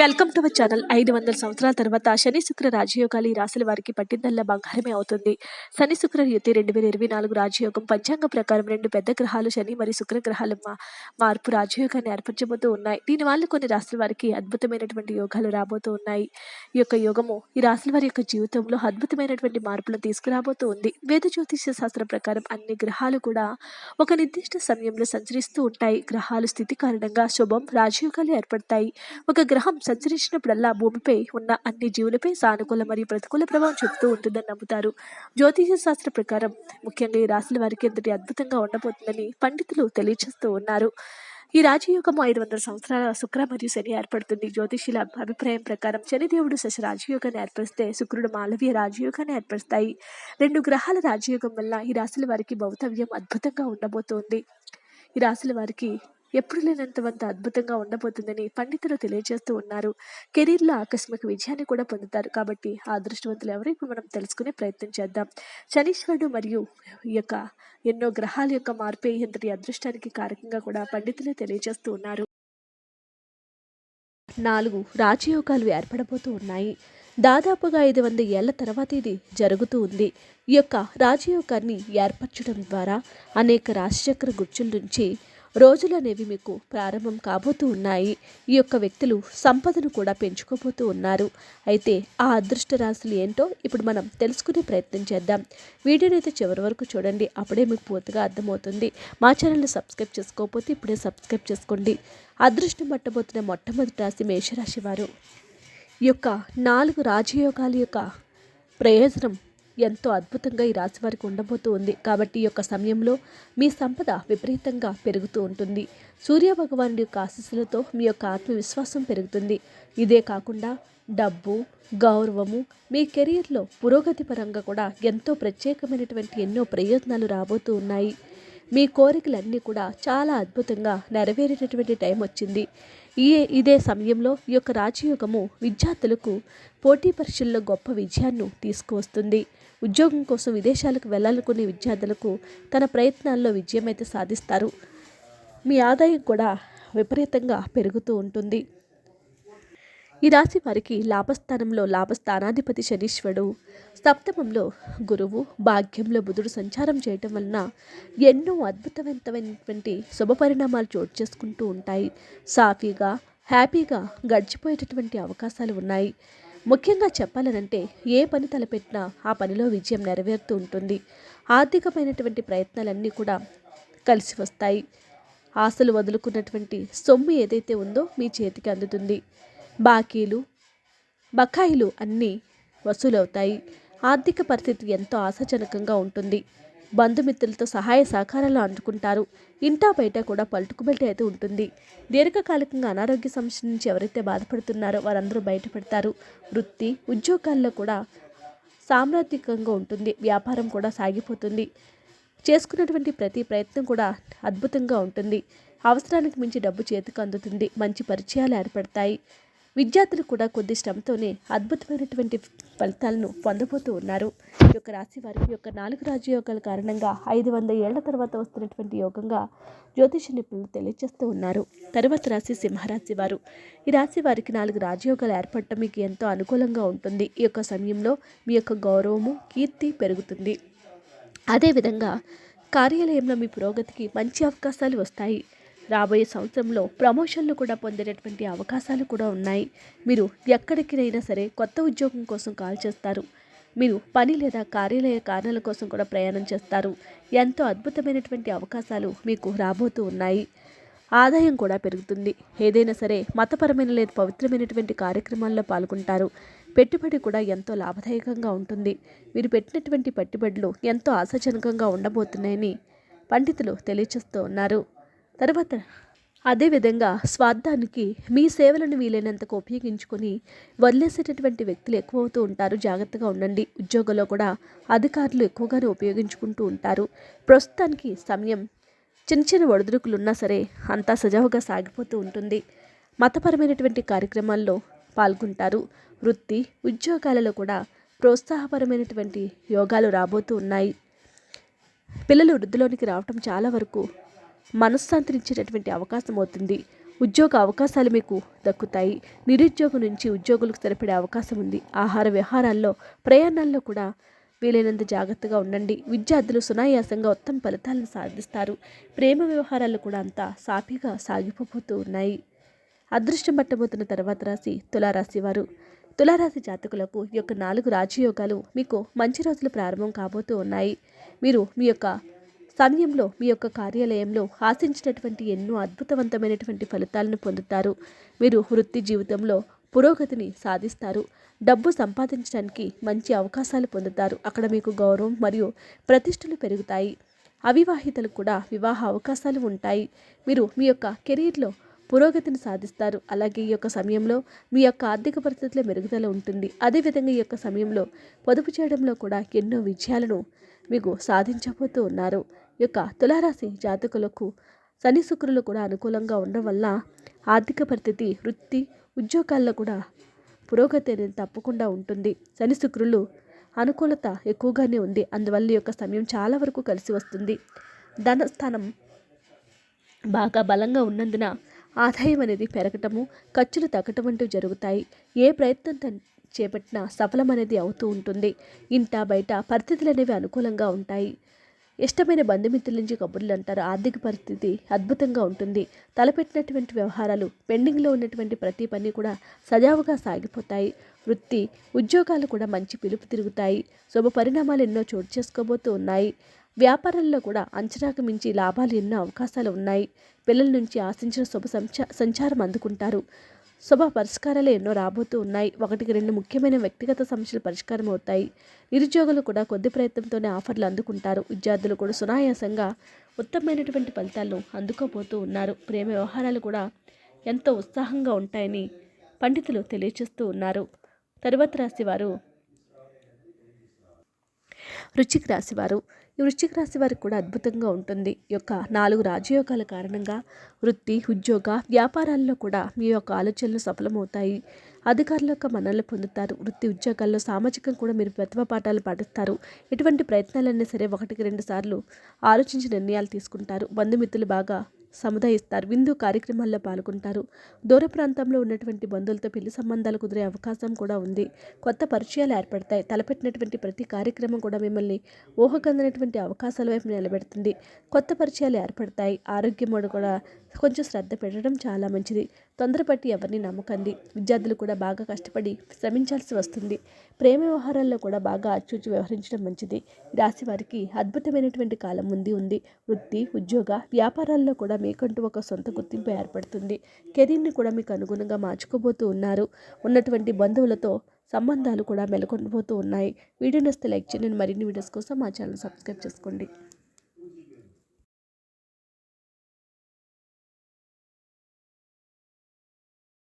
Welcome to our channel ఐదు వందల సంవత్సరాల తర్వాత శని శుక్ర రాజయోగాలు ఈ రాశుల వారికి పట్టిందల్లా బంగారమే అవుతుంది. శని శుక్ర యుతి రెండు వేల ఇరవై నాలుగు రాజయోగం పంచాంగ ప్రకారం రెండు పెద్ద గ్రహాలు శని మరియు శుక్ర గ్రహాల మా- మార్పు రాజయోగాన్ని ఏర్పరచబోతూ ఉన్నాయి. దీనివల్ల కొన్ని రాశుల వారికి అద్భుతమైనటువంటి యోగాలు రాబోతూ ఉన్నాయి. ఈ యొక్క యోగము ఈ రాశుల వారి యొక్క జీవితంలో అద్భుతమైనటువంటి మార్పులను తీసుకురాబోతూ ఉంది. వేద జ్యోతిష్య శాస్త్రం ప్రకారం అన్ని గ్రహాలు కూడా ఒక నిర్దిష్ట సమయంలో సంచరిస్తూ ఉంటాయి. గ్రహాలు స్థితి కారణంగా శుభం రాజయోగాలు ఏర్పడతాయి. ఒక గ్రహం సంచరించినప్పుడల్లా భూమిపై ఉన్న అన్ని జీవులపై సానుకూల మరియు ప్రతికూల ప్రభావం చూపుతూ ఉంటుందని నమ్ముతారు. జ్యోతిష శాస్త్ర ప్రకారం ముఖ్యంగా ఈ రాశుల వారికి ఎంతటి అద్భుతంగా ఉండబోతుందని పండితులు తెలియజేస్తూ ఉన్నారు. ఈ రాజయోగము ఐదు వందల సంవత్సరాల శుక్ర మరియు శని ఏర్పడుతుంది. జ్యోతిషుల అభిప్రాయం ప్రకారం శనిదేవుడు శశ రాజయోగాన్ని ఏర్పరిస్తే శుక్రుడు మాలవీయ రాజయోగాన్ని ఏర్పరుస్తాయి. రెండు గ్రహాల రాజయోగం వల్ల ఈ రాశుల వారికి భౌతవ్యం అద్భుతంగా ఉండబోతోంది. ఈ రాశుల వారికి ఎప్పుడు లేనంత వంత అద్భుతంగా ఉండబోతుందని పండితులు తెలియజేస్తూ ఉన్నారు. కెరీర్లో ఆకస్మిక విజయాన్ని కూడా పొందుతారు కాబట్టి ఆ అదృష్టవంతులు ఎవరో ఇప్పుడు మనం తెలుసుకునే ప్రయత్నం చేద్దాం. శనీశ్వరుడు మరియు ఈ యొక్క ఎన్నో గ్రహాల యొక్క మార్పే ఇంతటి అదృష్టానికి కారకంగా కూడా పండితులే తెలియజేస్తూ ఉన్నారు. నాలుగు రాజయోగాలు ఏర్పడబోతూ ఉన్నాయి. దాదాపుగా ఐదు వంద ఏళ్ళ తర్వాత ఇది జరుగుతూ ఉంది. ఈ యొక్క రాజయోగాన్ని ఏర్పరచడం ద్వారా అనేక రాశిచక్ర గుర్చుల నుంచి రోజులు అనేవి మీకు ప్రారంభం కాబోతూ ఉన్నాయి. ఈ యొక్క వ్యక్తులు సంపదను కూడా పెంచుకోబోతూ ఉన్నారు. అయితే ఆ అదృష్ట రాశులు ఏంటో ఇప్పుడు మనం తెలుసుకునే ప్రయత్నం చేద్దాం. వీడియోని అయితే చివరి వరకు చూడండి. అప్పుడే మీకు పూర్తిగా అర్థమవుతుంది. మా ఛానల్ని సబ్స్క్రైబ్ చేసుకోకపోతే ఇప్పుడే సబ్స్క్రైబ్ చేసుకోండి. అదృష్టం పట్టబోతున్న మొట్టమొదటి రాశి మేషరాశి వారు. ఈ యొక్క నాలుగు రాజయోగాల యొక్క ప్రయోజనం ఎంతో అద్భుతంగా ఈ రాశి వారికి ఉండబోతూ ఉంది. కాబట్టి ఈ యొక్క సమయంలో మీ సంపద విపరీతంగా పెరుగుతూ ఉంటుంది. సూర్య భగవానుడి యొక్క ఆశీస్సులతో మీ యొక్క ఆత్మవిశ్వాసం పెరుగుతుంది. ఇదే కాకుండా డబ్బు గౌరవము మీ కెరీర్లో పురోగతి పరంగా కూడా ఎంతో ప్రత్యేకమైనటువంటి ఎన్నో ప్రయోజనాలు రాబోతూ ఉన్నాయి. మీ కోరికలన్నీ కూడా చాలా అద్భుతంగా నెరవేరేటటువంటి టైం వచ్చింది. ఈ ఇదే సమయంలో ఈ యొక్క రాజయోగము విద్యార్థులకు పోటీ పరీక్షల్లో గొప్ప విజయాన్ని తీసుకువస్తుంది. ఉద్యోగం కోసం విదేశాలకు వెళ్ళాలనుకునే విద్యార్థులకు తన ప్రయత్నాల్లో విజయమైతే సాధిస్తారు. మీ ఆదాయం కూడా విపరీతంగా పెరుగుతూ ఉంటుంది. ఈ రాశి వారికి లాభస్థానంలో లాభస్థానాధిపతి శనీశ్వరుడు సప్తమంలో గురువు భాగ్యంలో బుధుడు సంచారం చేయటం వలన ఎన్నో అద్భుతవంతమైనటువంటి శుభ పరిణామాలు చోటు చేసుకుంటూ ఉంటాయి. సాఫీగా హ్యాపీగా గడిచిపోయేటటువంటి అవకాశాలు ఉన్నాయి. ముఖ్యంగా చెప్పాలనంటే ఏ పని తలపెట్టినా ఆ పనిలో విజయం నెరవేరుతూ ఉంటుంది. ఆర్థికమైనటువంటి ప్రయత్నాలన్నీ కూడా కలిసి వస్తాయి. ఆశలు వదులుకున్నటువంటి సొమ్ము ఏదైతే ఉందో మీ చేతికి అందుతుంది. బాకీలు బకాయిలు అన్నీ వసూలవుతాయి. ఆర్థిక పరిస్థితి ఎంతో ఆశాజనకంగా ఉంటుంది. బంధుమిత్రులతో సహాయ సహకారాలు అందుకుంటారు. ఇంటా బయట కూడా పలుకుబెల్ట్ అయితే ఉంటుంది. దీర్ఘకాలికంగా అనారోగ్య సమస్య నుంచి ఎవరైతే బాధపడుతున్నారో వారందరూ బయటపడతారు. వృత్తి ఉద్యోగాల్లో కూడా సామ్రాజ్యకంగా ఉంటుంది. వ్యాపారం కూడా సాగిపోతుంది. చేసుకున్నటువంటి ప్రతి ప్రయత్నం కూడా అద్భుతంగా ఉంటుంది. అవసరానికి మించి డబ్బు చేతికి అందుతుంది. మంచి పరిచయాలు ఏర్పడతాయి. విద్యార్థులు కూడా కొద్ది శ్రమతోనే అద్భుతమైనటువంటి ఫలితాలను పొందబోతూ ఉన్నారు. ఈ యొక్క రాశి వారికి యొక్క నాలుగు రాజయోగాల కారణంగా ఐదు వంద ఏళ్ళ తర్వాత వస్తున్నటువంటి యోగంగా జ్యోతిష నిపుణులు తెలియజేస్తూ ఉన్నారు. తరువాత రాశి సింహరాశి వారు. ఈ రాశి వారికి నాలుగు రాజయోగాలు ఏర్పడటం మీకు ఎంతో అనుకూలంగా ఉంటుంది. ఈ యొక్క సమయంలో మీ యొక్క గౌరవము కీర్తి పెరుగుతుంది. అదేవిధంగా కార్యాలయంలో మీ పురోగతికి మంచి అవకాశాలు వస్తాయి. రాబోయే సంవత్సరంలో ప్రమోషన్లు కూడా పొందేటటువంటి అవకాశాలు కూడా ఉన్నాయి. మీరు ఎక్కడికినైనా సరే కొత్త ఉద్యోగం కోసం కాల్ చేస్తారు. మీరు పని లేదా కార్యాలయ కారణాల కోసం కూడా ప్రయాణం చేస్తారు. ఎంతో అద్భుతమైనటువంటి అవకాశాలు మీకు రాబోతూ ఉన్నాయి. ఆదాయం కూడా పెరుగుతుంది. ఏదైనా సరే మతపరమైన లేదా పవిత్రమైనటువంటి కార్యక్రమాల్లో పాల్గొంటారు. పెట్టుబడి కూడా ఎంతో లాభదాయకంగా ఉంటుంది. మీరు పెట్టినటువంటి పెట్టుబడులు ఎంతో ఆశాజనకంగా ఉండబోతున్నాయని పండితులు తెలియచేస్తూ ఉన్నారు. తర్వాత అదేవిధంగా స్వార్థానికి మీ సేవలను వీలైనంతకు ఉపయోగించుకొని వదిలేసేటటువంటి వ్యక్తులు ఎక్కువ అవుతూ ఉంటారు. జాగ్రత్తగా ఉండండి. ఉద్యోగంలో కూడా అధికారులు ఎక్కువగానే ఉపయోగించుకుంటూ ఉంటారు. ప్రస్తుతానికి సమయం చిన్న చిన్న ఒడిదుడుకులు ఉన్నా సరే అంతా సజావుగా సాగిపోతూ ఉంటుంది. మతపరమైనటువంటి కార్యక్రమాల్లో పాల్గొంటారు. వృత్తి ఉద్యోగాలలో కూడా ప్రోత్సాహపరమైనటువంటి యోగాలు రాబోతూ ఉన్నాయి. పిల్లలు వృద్ధిలోనికి రావటం చాలా వరకు మనశ్శాంతినిచ్చేటటువంటి అవకాశం అవుతుంది. ఉద్యోగ అవకాశాలు మీకు దక్కుతాయి. నిరుద్యోగం నుంచి ఉద్యోగులకు సరిపడే అవకాశం ఉంది. ఆహార వ్యవహారాల్లో ప్రయాణాల్లో కూడా వీలైనంత జాగ్రత్తగా ఉండండి. విద్యార్థులు సునాయాసంగా ఉత్తమ ఫలితాలను సాధిస్తారు. ప్రేమ వ్యవహారాలు కూడా అంతా సాఫీగా సాగిపోతూ ఉన్నాయి. అదృష్టం పట్టబోతున్న తర్వాత రాశి తులారాశి వారు. తులారాశి జాతకులకు ఈ యొక్క నాలుగు రాజయోగాలు మీకు మంచి రోజులు ప్రారంభం కాబోతూ ఉన్నాయి. మీరు మీ యొక్క సమయంలో మీ యొక్క కార్యాలయంలో ఆశించినటువంటి ఎన్నో అద్భుతవంతమైనటువంటి ఫలితాలను పొందుతారు. మీరు వృత్తి జీవితంలో పురోగతిని సాధిస్తారు. డబ్బు సంపాదించడానికి మంచి అవకాశాలు పొందుతారు. అక్కడ మీకు గౌరవం మరియు ప్రతిష్టలు పెరుగుతాయి. అవివాహితలు కూడా వివాహ అవకాశాలు ఉంటాయి. మీరు మీ యొక్క కెరీర్లో పురోగతిని సాధిస్తారు. అలాగే ఈ యొక్క సమయంలో మీ యొక్క ఆర్థిక పరిస్థితుల మెరుగుదల ఉంటుంది. అదేవిధంగా ఈ యొక్క సమయంలో పొదుపు చేయడంలో కూడా ఎన్నో విజయాలను మీకు సాధించబోతూ ఉన్నారు. ఈ యొక్క తులారాశి జాతకులకు శని శుక్రులు కూడా అనుకూలంగా ఉండడం వల్ల ఆర్థిక పరిస్థితి వృత్తి ఉద్యోగాల్లో కూడా పురోగతి అనేది తప్పకుండా ఉంటుంది. శని శుక్రులు అనుకూలత ఎక్కువగానే ఉంది. అందువల్ల ఈ యొక్క సమయం చాలా వరకు కలిసి వస్తుంది. ధనస్థానం బాగా బలంగా ఉన్నందున ఆదాయం అనేది పెరగటము ఖర్చులు తగ్గటం అంటూ జరుగుతాయి. ఏ ప్రయత్నం చేపట్టినా సఫలం అనేది అవుతూ ఉంటుంది. ఇంట బయట పరిస్థితులు అనేవి అనుకూలంగా ఉంటాయి. ఇష్టమైన బంధుమిత్రుల నుంచి కబుర్లు అంటారు. ఆర్థిక పరిస్థితి అద్భుతంగా ఉంటుంది. తలపెట్టినటువంటి వ్యవహారాలు పెండింగ్లో ఉన్నటువంటి ప్రతి పని కూడా సజావుగా సాగిపోతాయి. వృత్తి ఉద్యోగాలు కూడా మంచి పిలుపు తిరుగుతాయి. శుభ పరిణామాలు ఎన్నో చోటు చేసుకోబోతూ ఉన్నాయి. వ్యాపారంలో కూడా అంచనాకు మించి లాభాలు ఎన్నో అవకాశాలు ఉన్నాయి. పిల్లల నుంచి ఆశించిన శుభ సంచా సంచారం అందుకుంటారు. శుభ పరిష్కారాలు ఎన్నో రాబోతూ ఉన్నాయి. ఒకటికి రెండు ముఖ్యమైన వ్యక్తిగత సమస్యలు పరిష్కారం అవుతాయి. నిరుద్యోగులు కూడా కొద్ది ప్రయత్నంతోనే ఆఫర్లు అందుకుంటారు. విద్యార్థులు కూడా సునాయాసంగా ఉత్తమమైనటువంటి ఫలితాలను అందుకోబోతూ ఉన్నారు. ప్రేమ వ్యవహారాలు కూడా ఎంతో ఉత్సాహంగా ఉంటాయని పండితులు తెలియచేస్తూ ఉన్నారు. తరువాత రాశివారు రుచికి వృశ్చిక ఈ వృశ్చిక రాశి వారికి కూడా అద్భుతంగా ఉంటుంది. ఈ యొక్క నాలుగు రాజయోగాల కారణంగా వృత్తి ఉద్యోగ వ్యాపారాల్లో కూడా మీ యొక్క ఆలోచనలు సఫలమవుతాయి. అధికారుల యొక్క మన్నలు పొందుతారు. వృత్తి ఉద్యోగాల్లో సామాజికం కూడా మీరు ప్రతిభ పాఠాలు పాటిస్తారు. ఎటువంటి ప్రయత్నాలైనా సరే ఒకటికి రెండు సార్లు ఆలోచించి నిర్ణయాలు తీసుకుంటారు. బంధుమిత్రులు బాగా సముదాయిస్తారు. విందు కార్యక్రమాల్లో పాల్గొంటారు. దూర ప్రాంతంలో ఉన్నటువంటి బంధువులతో పెళ్ళి సంబంధాలు కుదిరే అవకాశం కూడా ఉంది. కొత్త పరిచయాలు ఏర్పడతాయి. తలపెట్టినటువంటి ప్రతి కార్యక్రమం కూడా మిమ్మల్ని ఊహకందనటువంటి అవకాశాల వైపు నిలబెడుతుంది. కొత్త పరిచయాలు ఏర్పడతాయి. ఆరోగ్యం కూడా కొంచెం శ్రద్ధ పెట్టడం చాలా మంచిది. తొందరపట్టి ఎవరిని నమ్మకండి. విద్యార్థులు కూడా బాగా కష్టపడి శ్రమించాల్సి వస్తుంది. ప్రేమ వ్యవహారాల్లో కూడా బాగా ఆచూచి వ్యవహరించడం మంచిది. రాశి వారికి అద్భుతమైనటువంటి కాలం ముందు ఉంది. వృత్తి ఉద్యోగ వ్యాపారాల్లో కూడా మీకంటూ ఒక సొంత గుర్తింపు ఏర్పడుతుంది. కెరీర్ని కూడా మీకు అనుగుణంగా మార్చుకోబోతూ ఉన్నారు. ఉన్నటువంటి బంధువులతో సంబంధాలు కూడా మెలకొండిపోతూ ఉన్నాయి. వీడియో నస్తే లైక్ చేయండి. మరిన్ని వీడియోస్ కోసం మా ఛానల్ సబ్స్క్రైబ్ చేసుకోండి.